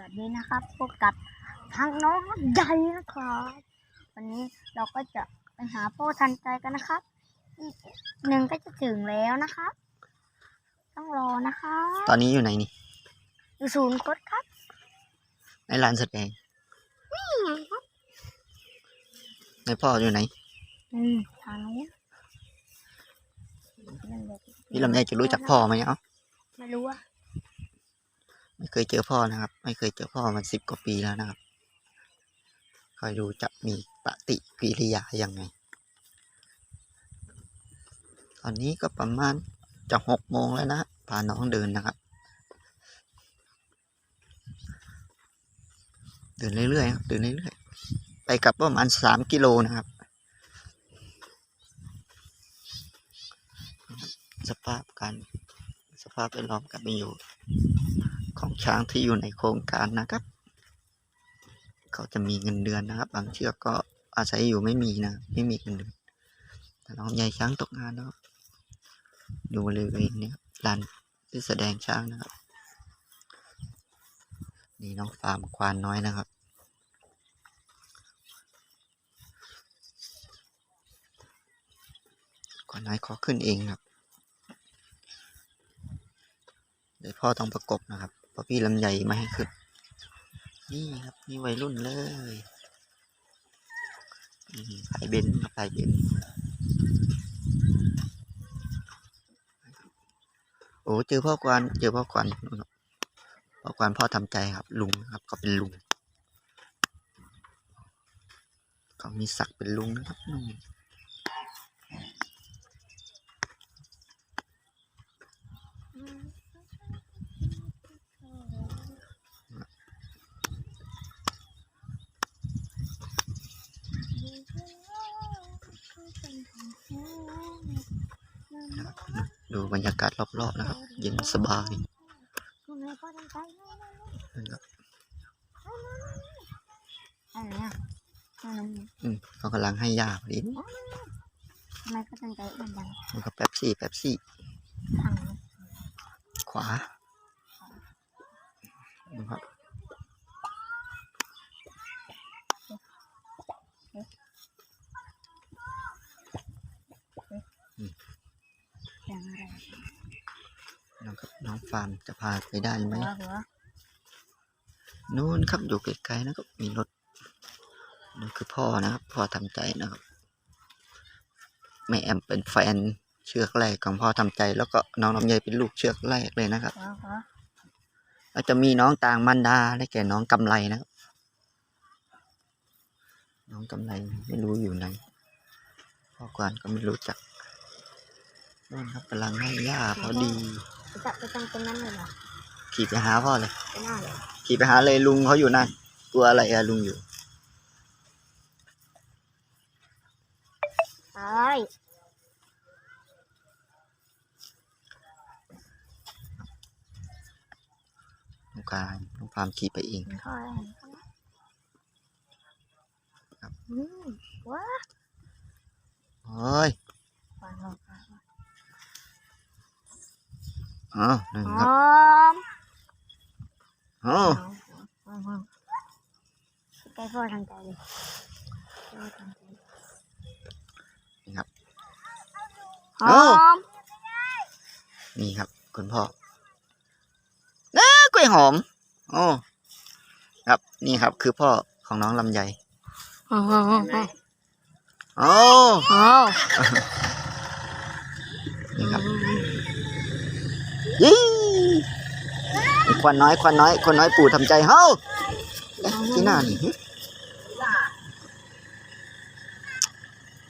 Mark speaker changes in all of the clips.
Speaker 1: วัสดีนะครับพบกับทางน้องใหญ่นะครับ วันนี้เราก็จะไปหาพ่อทันใจกันนะครับอีกหนึ่งก็จะถึงแล้วนะครับ ต้องรอนะครับ
Speaker 2: ตอนนี้อยู่ไหนนี่
Speaker 1: อยู่ศูนย์กดครับ
Speaker 2: ในลานแสดง
Speaker 1: นี่ไงครับ
Speaker 2: ในพ่ออยู่ไหน
Speaker 1: อืมทางนู้น
Speaker 2: พี่ลำไยจะรู้จักพ่อไหมเอ้า
Speaker 1: ไม่รู้อะ
Speaker 2: ไม่เคยเจอพ่อนะครับ ไม่เคยเจอพ่อมาสิบกว่าปีแล้วนะครับคอยดูจะมีปฏิกิริยายังไง ตอนนี้ก็ประมาณจะหกโมงแล้วนะพาน้องเดินนะครับ เดินเรื่อยๆครับเดินเรื่อยๆไปกลับประมาณสามกิโลนะครับ สภาพการสภาพแวดล้อมการเป็นอยู่ ของช้างที่อยู่ในโครงการนะครับ เขาจะมีเงินเดือนนะครับ บางเชือกก็อาศัยอยู่ไม่มีนะ ไม่มีเงินเดือนแต่น้องใหญ่ช้างตกงานแล้วอยู่บริเวณเนี้ยลานที่แสดงช้างนะครับ นี่น้องฟาร์มควานน้อยนะครับควานน้อยขอขึ้นเองครับเดี๋ยวพ่อต้องประกบนะครับ ราะพี่ลำใหญ่ไม่ให้ขึ้นนี่ครับนี่วัยรุ่นเลยนี่สายเบนซ์ครับสายเบนโอ้เจอพ่อกวานเจอพ่อกวานนู่นครับพ่อกวานพ่อทำใจครับ ลุงครับก็เป็นลุงเขามีศักดิ์เป็นลุงนะครับนู่นนะครับ ดูบรรยากาศรอบๆนะครับ เย็นสบาย
Speaker 1: ทำไมพ่อทันใจ
Speaker 2: นะครับ
Speaker 1: อะไรอะทำไม
Speaker 2: อืมเขากำลังให้ยาพอดี
Speaker 1: ทำไมพ่อทันใจมันดัง
Speaker 2: มันก็แป๊บซี่แป๊บซี่
Speaker 1: ทาง
Speaker 2: ขวาดูครับ
Speaker 1: อย่างอะไร
Speaker 2: น้องครับน้องฟาร์มจะพาไปได้ไหม
Speaker 1: หัวหัว
Speaker 2: นู่นครับอยู่ไกลๆนะครับมีรถนั่นคือพ่อนะครับพ่อทำใจนะครับแม่แอมเป็นแฟนเชือกแรกของพ่อทำใจ แล้วก็น้องลำไยเป็นลูกเชือกแรกเลยนะครับ
Speaker 1: หัวหัว
Speaker 2: แล้วจะมีน้องต่างมันดาได้แก่น้องกำไรนะครับน้องกำไรไม่รู้อยู่ไหนพ่อกวานก็ไม่รู้จัก นู่นครับกำลังให้ย่าพอดี
Speaker 1: จะจับไปตั้งตรงนั้นเลยเหรอ
Speaker 2: ขี่ไปหาพ่อเลย
Speaker 1: ไปหน้าเลย
Speaker 2: ขี่ไปหาเลยลุงเขาอยู่นั่นกลัวอะไรอะลุงอยู่
Speaker 1: ใช่
Speaker 2: น้องการน้องฟาร์มขี่ไปเอง
Speaker 1: ใช่อืมว้า
Speaker 2: โอ้ย
Speaker 1: วางลงไป
Speaker 2: อ๋อนั่น
Speaker 1: ห
Speaker 2: ครับ
Speaker 1: อม
Speaker 2: อ๋อ
Speaker 1: หอมหอมใกล้พ่อทางใจเลยพ่อทางใจ
Speaker 2: นี่ครับ
Speaker 1: ห
Speaker 2: โอ้
Speaker 1: อม
Speaker 2: นี่ครับ คุณพ่อเอ้อกล้วยหอมโอ้ครับ นี่ครับ คือพ่อของน้องลำไย
Speaker 1: หอมหอมหอมหอม
Speaker 2: โอ้
Speaker 1: หอม
Speaker 2: นี่ครับยี่ ควันน้อยควันน้อยควันน้อยปู่ทำใจเฮ้าที่หน้านี่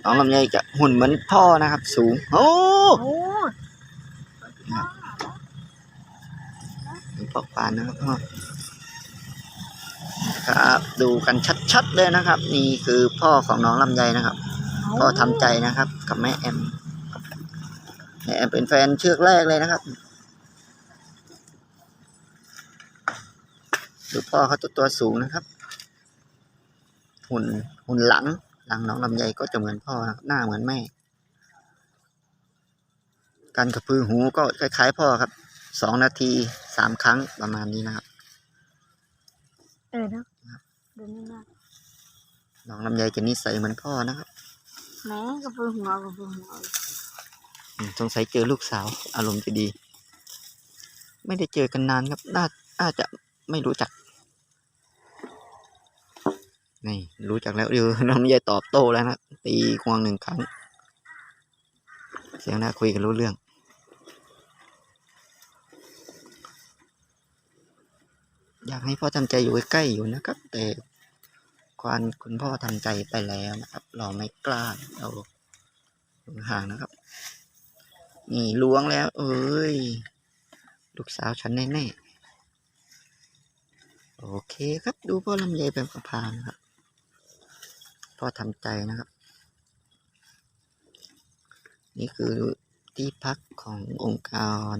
Speaker 2: น้องลำไยจะหุ่นเหมือนพ่อนะครับ สูงโอ้
Speaker 1: โอ้
Speaker 2: ดูปอกปานนะครับพ่อครับดูกันชัดๆเลยนะครับ นี่คือพ่อของน้องลำไยนะครับพ่อทำใจนะครับ กับแม่แอมแม่แอมเป็นแฟนเชือกแรกเลยนะครับ ดูพ่อเขาตัวตัวสูงนะครับ หุ่นหุ่นหลังหลังน้องลำไยก็จะเหมือนพ่อนะครับหน้าเหมือนแม่ การกระพือหูก็คล้ายๆ พ่อครับสองนาทีสามครั้งประมาณนี้นะครับ
Speaker 1: เออนะดูนี่มาก
Speaker 2: น้องลำไยจะนิสัยเหมือนพ่อนะครับ
Speaker 1: แม่กระพือหัวกระพือหัว
Speaker 2: อืมสงสัยเจอลูกสาว อารมณ์จะดี ไม่ได้เจอกันนานครับ น่าน่าจะ ไม่รู้จัก นี่รู้จักแล้วเดี๋ยวน้องลำไยตอบโต้แล้วนะ ตีควงหนึ่งครั้ง เสียงน้าคุยกันรู้เรื่อง อยากให้พ่อทำใจอยู่ใกล้ๆอยู่นะครับ แต่ควานคุณพ่อทำใจไปแล้วนะครับ เราไม่กล้าเราห่างนะครับ นี่ล้วงแล้ว เอ้ย ลูกสาวฉันแน่ๆ โอเคครับดูพ่อลำไยเป็นประพานครับพ่อทำใจนะครับ นี่คือที่พักขององค์การ